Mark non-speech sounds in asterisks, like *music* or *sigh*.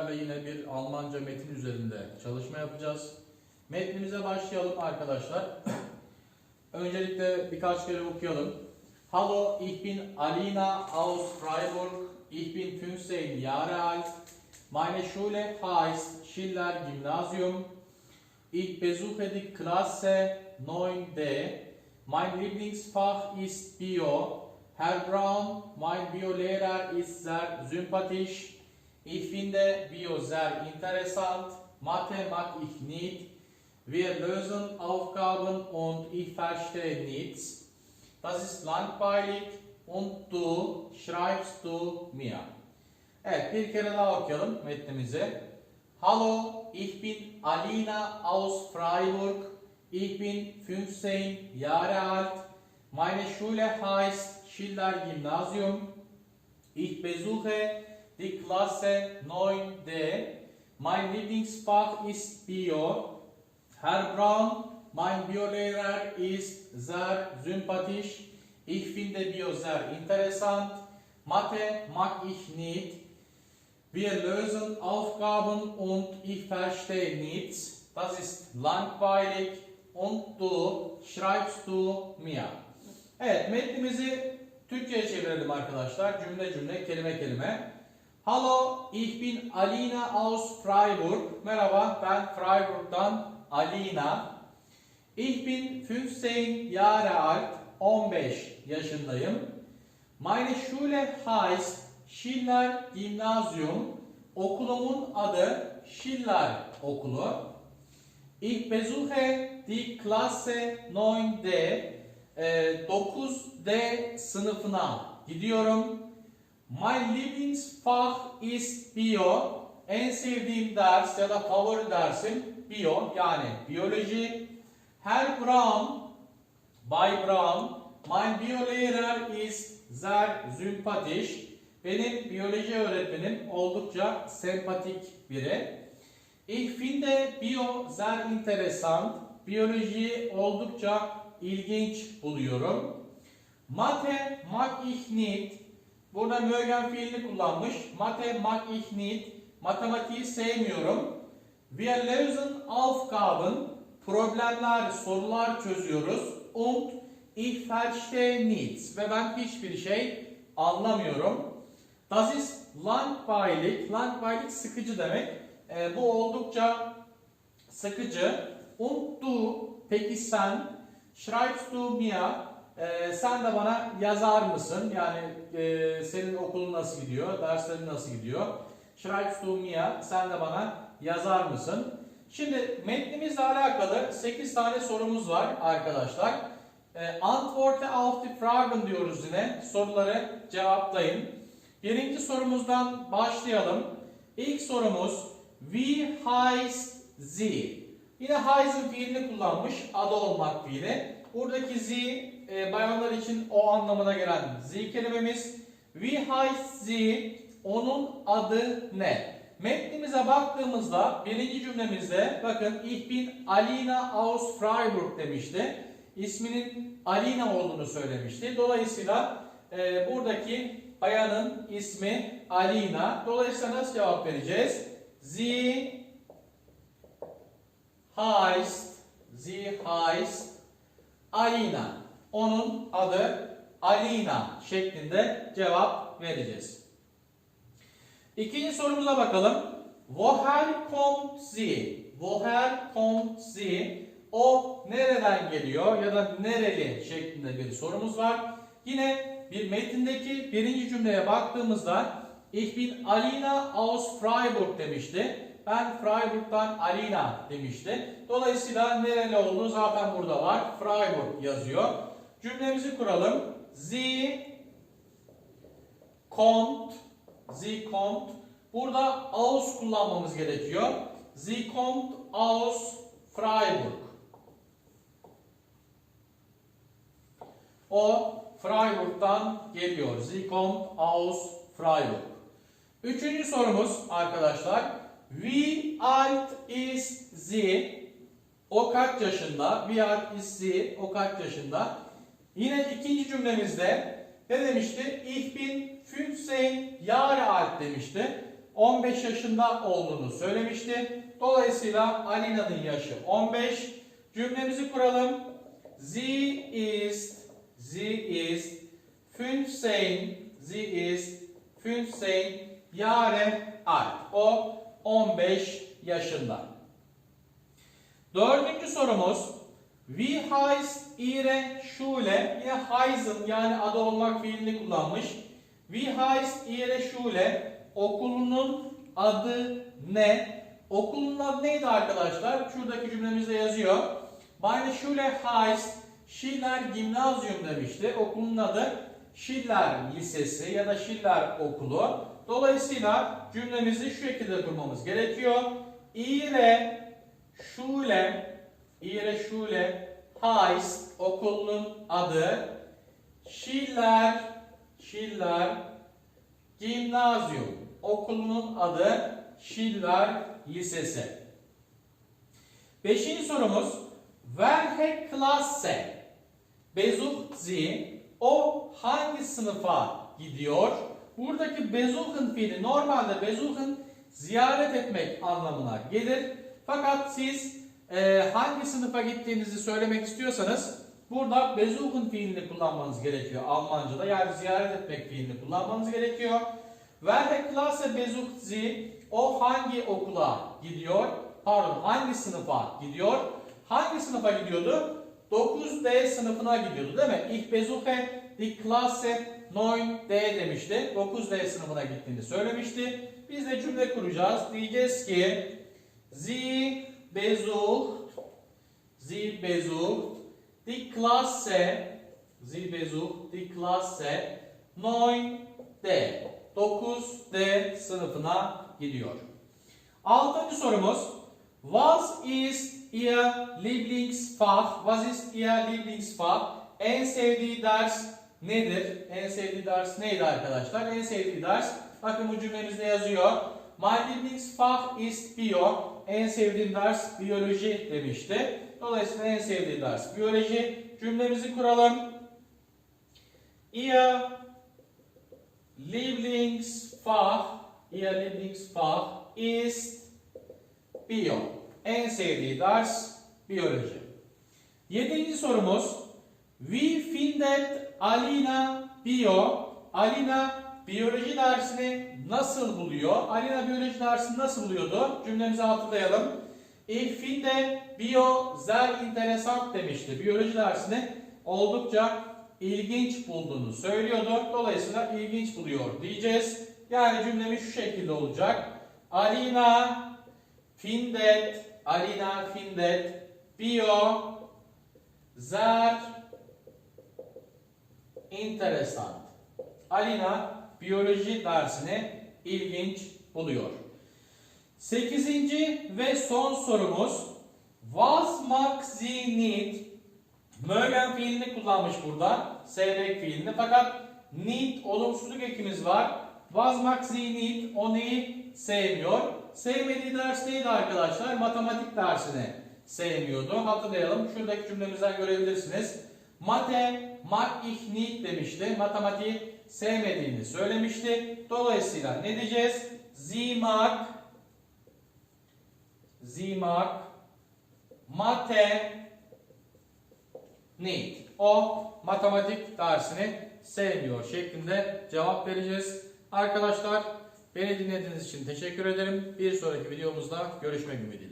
sizlerle yine bir Almanca metin üzerinde çalışma yapacağız. Metnimize başlayalım arkadaşlar. *clears throat* Öncelikle birkaç kere okuyalım. Hallo, ich bin Alina aus Freiburg. Ich bin 15 Jahre alt. Meine Schule heißt Schiller Gymnasium. Ich besuche die Klasse 9D. Mein Lieblingsfach ist Bio. Herr Braun, mein Biolehrer ist sehr sympathisch. Ich finde Bio sehr interessant. Mathe mag ich nicht. Wir lösen Aufgaben und ich verstehe nichts. Das ist langweilig und du schreibst du mir. Evet bir kere daha okuyalım metnimizi. Hallo, ich bin Alina aus Freiburg. Ich bin 15 Jahre alt. Meine Schule heißt Schiller Gymnasium. Ich besuche die Klasse 9D. Mein Lieblingsfach ist Bio. Herr Braun, mein Biolehrer ist sehr sympathisch. Ich finde Bio sehr interessant. Mathe mag ich nicht. Wir lösen Aufgaben und ich verstehe nichts. Das ist langweilig und du schreibst du mir. Evet metnimizi Türkçe'ye çevirelim arkadaşlar. Cümle cümle, kelime kelime. Hallo, ich bin Alina aus Freiburg. Merhaba, ben Freiburg'dan Alina. Ich bin 15 Jahre alt. 15 yaşındayım. Meine Schule heißt Schiller Gymnasium. Okulumun adı Schiller Okulu. Ich besuche die Klasse 9D. Ee, 9D sınıfına gidiyorum. My Lieblingsfach ist Bio. En sevdiğim ders ya da favori dersim Bio yani biyoloji. Herr Braun, Bay Braun, mein Biolehrer ist sehr sympathisch. Benim biyoloji öğretmenim oldukça sempatik biri. Ich finde Bio sehr interessant. Biyolojiyi oldukça ilginç buluyorum. Mathe mag ich nicht. Burada mögen fiilini kullanmış. Mathe mag ich nicht. Matematiği sevmiyorum. Wir lösen Aufgaben. Problemler, sorular çözüyoruz. Und ich verstehe nichts. Ve ben hiçbir şey anlamıyorum. Das ist langweilig. Langweilig sıkıcı demek. Ee, bu oldukça sıkıcı. Und du, peki sen, schreibst du mir, ee, sen de bana yazar mısın? Yani e, senin okulun nasıl gidiyor, derslerin nasıl gidiyor? Schreibst du mir, sen de bana yazar mısın? Şimdi metnimizle alakalı 8 tane sorumuz var arkadaşlar. E, Antworte auf die Fragen diyoruz yine. Soruları cevaplayın. Birinci sorumuzdan başlayalım. İlk sorumuz Wie heißt sie? Yine heißen fiilini kullanmış. Adı olmak fiili. Buradaki sie e, bayanlar için o anlamına gelen sie kelimemiz. Wie heißt sie? Onun adı ne? Metnimize baktığımızda birinci cümlemizde bakın Ich bin Alina aus Freiburg demişti. İsminin Alina olduğunu söylemişti. Dolayısıyla e, buradaki bayanın ismi Alina. Dolayısıyla nasıl cevap vereceğiz? Sie heißt, sie heißt Alina. Onun adı Alina şeklinde cevap vereceğiz. İkinci sorumuza bakalım. Woher kommt sie? Woher kommt sie? O nereden geliyor ya da nereli şeklinde bir sorumuz var. Yine bir metindeki birinci cümleye baktığımızda Ich bin Alina aus Freiburg demişti. Ben Freiburg'dan Alina demişti. Dolayısıyla nereli olduğu zaten burada var. Freiburg yazıyor. Cümlemizi kuralım. Sie kommt Sie kommt. Burada aus kullanmamız gerekiyor. Sie kommt aus Freiburg. O Freiburg'dan geliyor. Sie kommt aus Freiburg. Üçüncü sorumuz arkadaşlar. Alt ist sie? O kaç yaşında? Wie alt ist sie? O kaç yaşında? Yine ikinci cümlemizde ne demişti? Ich bin 15 Jahre alt demişti. 15 yaşında olduğunu söylemişti. Dolayısıyla Alina'nın yaşı 15. Cümlemizi kuralım. Sie ist, sie ist 15, sie ist 15 Jahre alt. O 15 yaşında. Dördüncü sorumuz. Wie heißt ihre Schule? Yine heißen yani adı olmak fiilini kullanmış. Wie heißt ihre Schule? Okulunun adı ne? Okulun adı neydi arkadaşlar? Şuradaki cümlemizde yazıyor. Meine Schule heißt Schiller Gymnasium demişti. Okulun adı Schiller Lisesi ya da Schiller Okulu. Dolayısıyla cümlemizi şu şekilde kurmamız gerekiyor. Ihre Schule Ihre Schule heißt okulun adı Schiller Schiller Gymnasium. Okulunun adı Schiller Lisesi. Beşinci sorumuz Welche Klasse besucht sie? O hangi sınıfa gidiyor? Buradaki besuchen fiili normalde besuchen ziyaret etmek anlamına gelir. Fakat siz e, hangi sınıfa gittiğinizi söylemek istiyorsanız burada besuchen fiilini kullanmanız gerekiyor Almanca'da. Yani ziyaret etmek fiilini kullanmanız gerekiyor. Welche Klasse besucht sie? O hangi okula gidiyor? Pardon hangi sınıfa gidiyor? Hangi sınıfa gidiyordu? 9D sınıfına gidiyordu değil mi? Ich besuche die Klasse 9D demişti. 9D sınıfına gittiğini söylemişti. Biz de cümle kuracağız. Diyeceğiz ki Sie besucht Sie besucht die Klasse Sie besucht die Klasse 9D 9D sınıfına gidiyor. Altıncı sorumuz Was ist Ihr Lieblingsfach? Was ist Ihr Lieblingsfach? En sevdiği ders nedir? En sevdiği ders neydi arkadaşlar? En sevdiği ders bakın bu cümlemizde yazıyor. My Lieblingsfach ist Bio. En sevdiğim ders biyoloji demişti. Dolayısıyla en sevdiği ders biyoloji. Cümlemizi kuralım. Ihr Lieblingsfach, Ihr Lieblingsfach ist Bio. En sevdiği ders biyoloji. Yedinci sorumuz. Wie findet Alina Bio? Alina biyoloji dersini nasıl buluyor? Alina biyoloji dersini nasıl buluyordu? Cümlemizi hatırlayalım. Ich finde Bio sehr interessant demişti. Biyoloji dersini oldukça ilginç bulduğunu söylüyordu. Dolayısıyla ilginç buluyor diyeceğiz. Yani cümlemiz şu şekilde olacak. Alina findet, Alina findet Bio sehr interessant. Alina biyoloji dersini ilginç buluyor. Sekizinci ve son sorumuz Was mag sie nicht? Mögen fiilini kullanmış burada. Sevmek fiilini. Fakat need olumsuzluk ekimiz var. Was mag sie nicht? O neyi sevmiyor? Sevmediği ders neydi arkadaşlar? Matematik dersini sevmiyordu. Hatırlayalım. Şuradaki cümlemizden görebilirsiniz. Mate mag ich nicht demişti. Matematiği sevmediğini söylemişti. Dolayısıyla ne diyeceğiz? Sie mag Mate nicht. O matematik dersini sevmiyor şeklinde cevap vereceğiz. Arkadaşlar beni dinlediğiniz için teşekkür ederim. Bir sonraki videomuzda görüşmek ümidiyle.